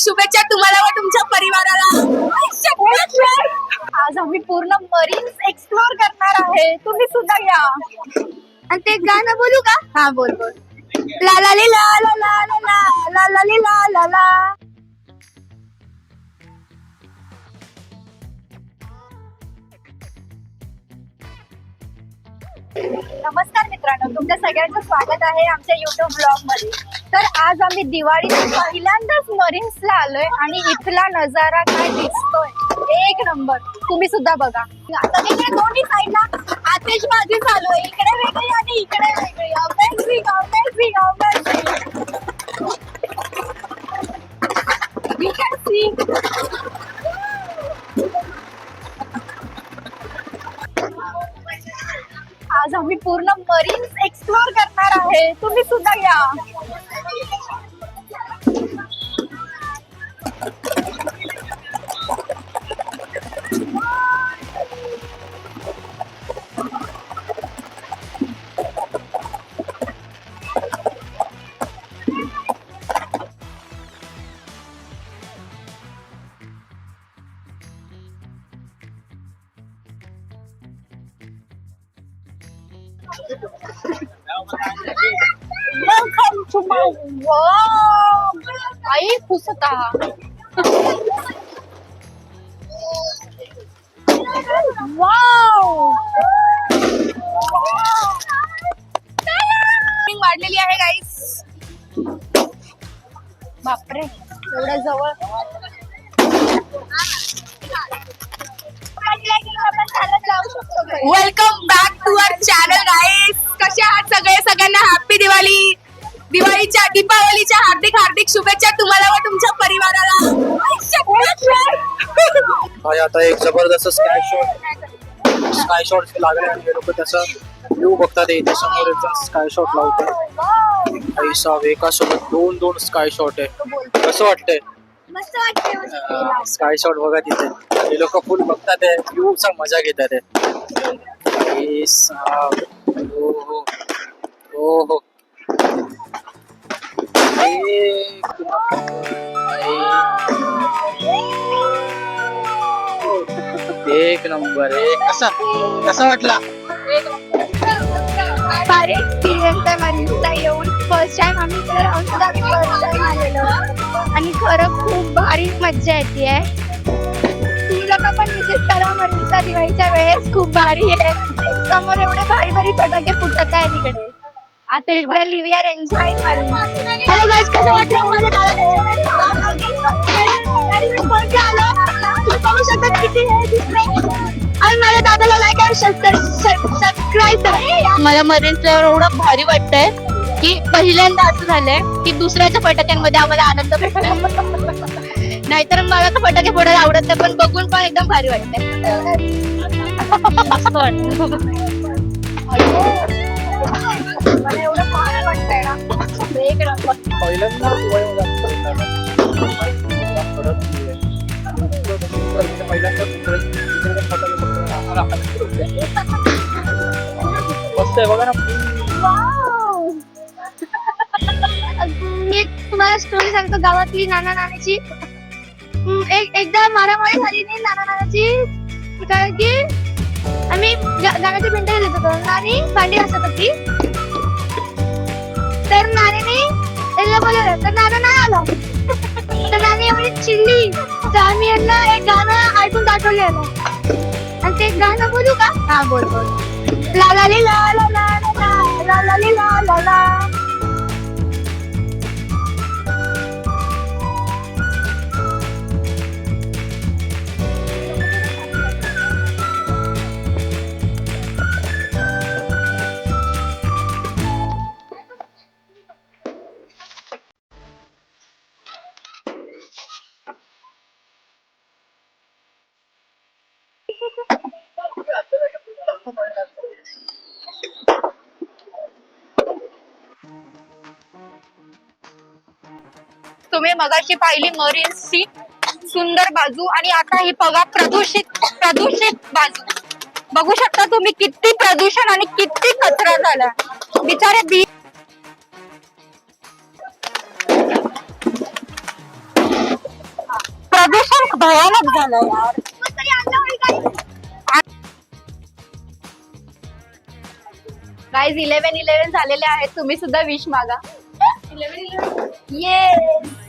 हार्दिक शुभेच्छा तुम्हाला व तुमच्या परिवाराला. आज आम्ही पूर्ण मरीन्स एक्सप्लोर करणार आहे. तुम्ही सुद्धा या. आणि ते गाणं बोलू का? हा बोल बोल. ला ला ली ला ला ला ला ला ला ला ली ला ला ला. नमस्कार मित्रांनो तुमच्या सगळ्यांचं स्वागत आहे आमच्या युट्यूब ब्लॉगमध्ये. तर आज आम्ही दिवाळी पहिल्यांदाच मरीन्सला आलोय आणि इथला नजारा काय दिसतोय? एक नंबर. तुम्ही सुद्धा बघा. आता इकडे दोन्ही साईडला आतिषबाजी चालू आहे. इकडे वेगळी आणि इकडे वेगळी. Amazing amazing amazing You can see. आज आम्ही पूर्ण मरीन्स एक्सप्लोर करणार आहे. तुम्ही सुद्धा या. वेलकम टू माय व्लॉग आई खुश होता वाव वाढलेली आहे गाईस बापरे एवढ्या जवळ. Welcome back to our channel guys कसे आहात सगळे? सगळ्यांना हॅपी दिवाळी. दिवाळीच्या दीपावलीच्या हार्दिक हार्दिक शुभेच्छा तुम्हाला व तुमच्या परिवाराला. आता एक जबरदस्त स्काय शॉट स्काय शॉट लागले म्हणजे लोक त्याचा व्ह्यू बघतात इथे समोर एकदम स्काय शॉट लावतात आई साहेब दोन दोन स्काय शॉट आहे. कसं वाटतंय? मस्त वाटते स्काय शॉट बघा तिथे. हे लोक फुल बघतात आहे. चा मजा घेतात आहे. हो. हो हो. हो एक नंबर. एक कसा कसा वाटला? भारी एक्सपिरियन्स आहे मरीन्सचा येऊन फर्स्ट टाइम आम्ही इकडे राहून सुद्धा फर्स्ट टाइम आलेलो. आणि खरं खूप भारी मज्जा येते. तुम्ही लोक पण विजिट करा मरीन्सचा दिवाळीच्या वेळेस खूप भारी आहे. समोर एवढे भारी भारी फटाके फुटत आहे तिकडे आता इकडे लिव्हियर एन्जॉय हॅलो गाईज कसं वाटलं? बघू किती आणि माझ्या दादाला लाईक आणि सबस्क्राईब करा. मला मरीन्सला एवढं भारी वाटतंय. की पहिल्यांदा असं झालंय की दुसऱ्याच्या फटाक्यांमध्ये आम्हाला आनंद भेटतो नाहीतर मला तर फटाके फोडायला आवडत नाही पण बघून पण एकदम भारी मस्त वाटतं मला एवढं भारी वाटतंय तुम्हाला स्टोरी सांगतो गावातली नाना नानाची एक एकदा मारामारी झाली नाही नाना नानाची कारण की आम्ही गाण्याची गाण्याचे पिंड होतो. नानी भांडी असत होती. तर नानीने त्याला बोलवलं तर नाना नाही आला. तर नानी एवढी चिडली. तर आम्ही यांना एक गाणं ऐकून दाखवलेलं आणि ते गाणं बोलू का? हा बोल बोल. ला ला ली ला ला ला ला ला ला ला ला ला. तुम्ही मगाशी पाहिली मरीन्सची सुंदर बाजू आणि आता ही बघा प्रदूषित प्रदूषित बाजू. बघू शकता तुम्ही किती प्रदूषण आणि किती कचरा झाला. बिचारे बी भयानक झालं यार. काही गाईज इलेव्हन इलेव्हन झालेले आहेत. तुम्ही सुद्धा विश मागा. येस